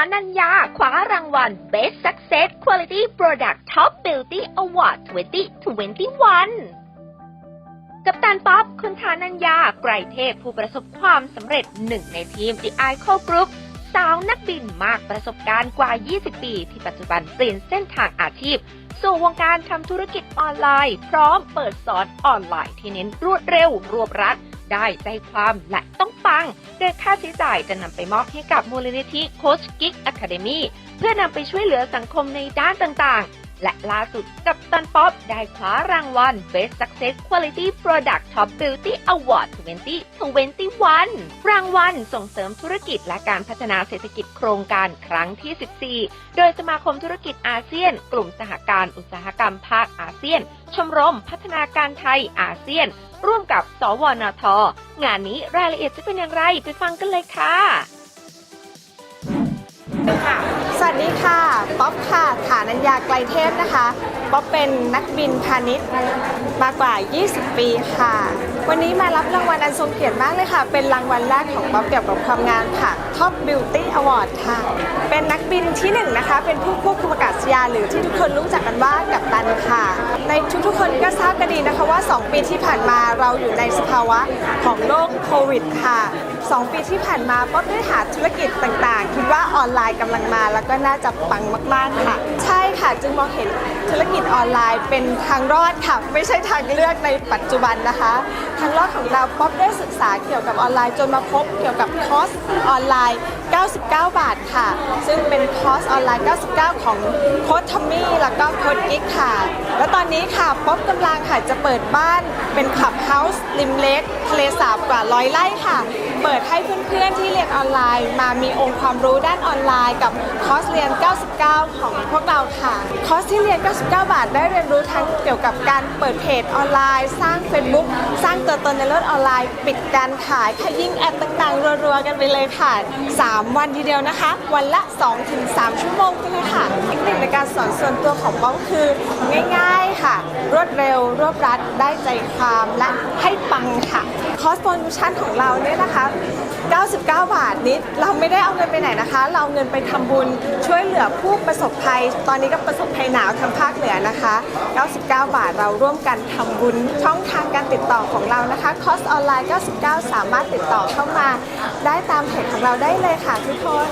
านัญญาคว้ารางวัล Best Success Quality Product Top Beauty Award 2021กับตันป๊อปคุณฐานัญญา ไกรเทพผู้ประสบความสำเร็จหนึ่งในทีม The i c o Group สาวนักบินมากประสบการณ์กว่า 20 ปี ที่ปัจจุบันเปลี่ยนเส้นทางอาชีพ สู่วงการทำธุรกิจออนไลน์ พร้อมเปิดสอนออนไลน์ที่เน้นรวดเร็ว รวบรัด ได้ใจความและต้องฟัง โดยค่าใช้จ่ายจะนำไปมอบให้กับมูลนิธิโคชกิ๊กอะคาเดมีเพื่อนำไปช่วยเหลือสังคมในด้านต่างๆ และล่าสุดกับตันป๊อปได้คว้ารางวัล Best Success Quality Product Top Beauty Award 2021 รางวัลส่งเสริมธุรกิจและการพัฒนาเศรษฐกิจโครงการครั้งที่ 14 โดยสมาคมธุรกิจอาเซียน กลุ่มสหการอุตสาหกรรมภาคอาเซียน ชมรมพัฒนาการไทยอาเซียน ร่วมกับ สวนท งานนี้รายละเอียดจะเป็นอย่างไรไปฟังกันเลยค่ะ สวัสดีค่ะ ป๊อปค่ะ ฐานัญญาไกลเทพนะคะ ป๊อปเป็นนักบินพาณิชย์มากว่า 20 ปีค่ะ วันนี้มารับรางวัลอันทรงเกียรติมากเลยค่ะ เป็นรางวัลแรกของป๊อปเกี่ยวกับความงามค่ะ Top Beauty Award ค่ะ เป็นนักบินที่หนึ่งนะคะ เป็นผู้ควบคุมอากาศยานหรือที่ทุกคนรู้จักกันว่ากัปตันค่ะ ในทุกๆคนก็ทราบกันดีนะคะว่า 2 ปีที่ผ่านมาเราอยู่ในสภาวะของโรคโควิดค่ะ 2 ปีที่ผ่านมาป๊อปได้หาธุรกิจต่างๆ คิดว่าออนไลน์กำลังมาแล้วก็น่าจะปังมาก ๆ ค่ะ ใช่ค่ะจึงมองเห็นธุรกิจออนไลน์เป็นทางรอดค่ะ ไม่ใช่ทางเลือกในปัจจุบันนะคะ ทางรอดของเราป๊อปได้ศึกษาเกี่ยวกับออนไลน์จนมาพบเกี่ยวกับคอร์สออนไลน์ 99 บาทค่ะ ซึ่งเป็นคอร์สออนไลน์ 99 ของโค้ชทอมมี่แล้วก็โค้ชกิ๊กค่ะ แล้วตอนนี้ค่ะป๊อปกำลังค่ะจะเปิดบ้านเป็นคลับเฮาส์ริมเล็กทะเลสาบกว่าร้อยไร่ค่ะ เปิดให้เพื่อนๆที่เรียนออนไลน์ มามีองค์ความรู้ด้านออนไลน์ กับคอร์สเรียน 99 ของพวกเราค่ะ คอร์สที่เรียน 99 บาท ได้เรียนรู้ทั้งเกี่ยวกับการเปิดเพจออนไลน์ สร้าง Facebook สร้างตัวตนในโลกออนไลน์ ปิดการขายขยิ่งแอดต่างๆ รัวๆ กันไปเลยค่ะ 3 วันทีเดียวนะคะ วันละ 2-3 ชั่วโมงกันเลยค่ะเทคนิคในการสอนส่วนตัวของป้องคือ ง่าย ๆค่ะ รวดเร็วรวบรัดได้ใจความและให้ปังค่ะ โปรโมชั่นของเราเนี่ยนะคะ 99 บาทนี้เราไม่ได้เอาเงินไปไหนนะคะ เราเอาเงินไปทำบุญช่วยเหลือผู้ประสบภัย ตอนนี้ก็ประสบภัยหนาวทางภาคเหนือนะคะ 99 บาทเราร่วมกันทำบุญช่องทางการติดต่อของเรานะคะ คอร์สออนไลน์ 99 สามารถติดต่อเข้ามา ได้ตามเพจของเราได้เลยค่ะทุกคน